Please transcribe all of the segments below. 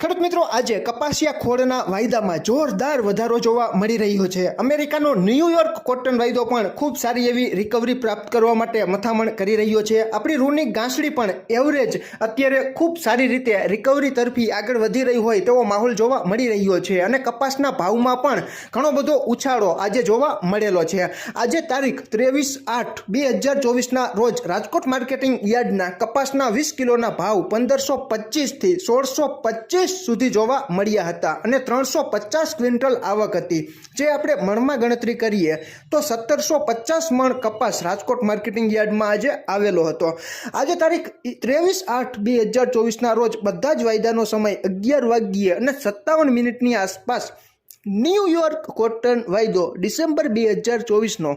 ખેડૂત મિત્રો, આજે કપાસિયા ખોળના વાયદામાં જોરદાર વધારો જોવા મળી રહ્યો છે. અમેરિકાનો ન્યૂયોર્ક કોટન વાયદો પણ ખૂબ સારી એવી રિકવરી પ્રાપ્ત કરવા માટે મથામણ કરી રહ્યો છે. આપણી રૂની ગાંસડી પણ એવરેજ અત્યારે ખૂબ સારી રીતે રિકવરી તરફી આગળ વધી રહી હોય તેવો માહોલ જોવા મળી રહ્યો છે અને કપાસના ભાવમાં પણ ઘણો બધો ઉછાળો આજે જોવા મળેલો છે. આજે તારીખ ત્રેવીસ આઠ બે હજાર ચોવીસના રોજ રાજકોટ માર્કેટિંગ યાર્ડના કપાસના વીસ કિલોના ભાવ પંદરસો પચીસથી સોળસો પચીસ સુધી જોવા મળ્યા હતા અને ત્રણસો પચાસ ક્વિન્ટલ આવક હતી. જે આપણે મણમાં ગણતરી કરીએ તો સત્તરસો પચાસ મણ કપાસ રાજકોટ માર્કેટિંગ યાર્ડમાં આજે આવેલો હતો. આજે તારીખ ત્રેવીસ આઠ બે હજાર ચોવીસના રોજ બધા જ વાયદાનો સમય અગિયાર વાગ્યે અને સત્તાવન મિનિટની આસપાસ ન્યૂયોર્ક કોટન વાયદો ડિસેમ્બર બે હજાર ચોવીસનો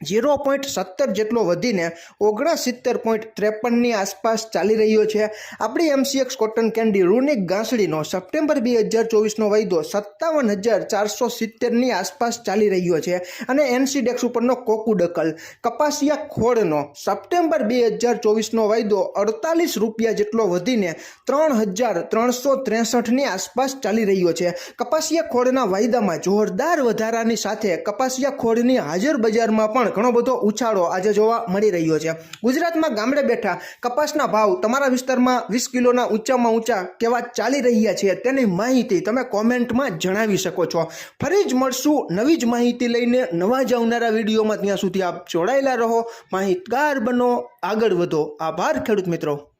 ઝીરો પોઈન્ટ સત્તર જેટલો વધીને ઓગણસિત્તેર પોઈન્ટ ત્રેપનની આસપાસ ચાલી રહ્યો છે. આપણી એમસીએક્સ કોટન કેન્ડી રૂનિક ગાંસડીનો સપ્ટેમ્બર બે હજાર ચોવીસનો વાયદો સત્તાવન હજાર ચારસો સિત્તેરની આસપાસ ચાલી રહ્યો છે અને એનસીડેક્સ ઉપરનો કોકુડકલ કપાસિયા ખોળનો સપ્ટેમ્બર બે હજાર ચોવીસનો વાયદો અડતાલીસ રૂપિયા જેટલો વધીને ત્રણ હજાર ત્રણસો ત્રેસઠની આસપાસ ચાલી રહ્યો છે. કપાસિયા ખોળના વાયદામાં જોરદાર વધારાની સાથે કપાસિયા ખોળની હાજર બજારમાં પણ ઘણો બધો ઉછાળો આજે જોવા મળી રહ્યો છે. ગુજરાતમાં ગામડે બેઠા કપાસના ભાવ તમારા વિસ્તારમાં વીસ કિલોના ઊંચામાં ઊંચા કેવા ચાલી રહ્યા છે તેની માહિતી તમે કોમેન્ટમાં જણાવી શકો છો. ફરી જ મળશું નવી જ માહિતી લઈને નવા જ આવનારા વિડીયોમાં ત્યાં સુધી આપ જોડાયેલા રહો. માહિતગાર બનો, આગળ વધો. આભાર ખેડૂત મિત્રો.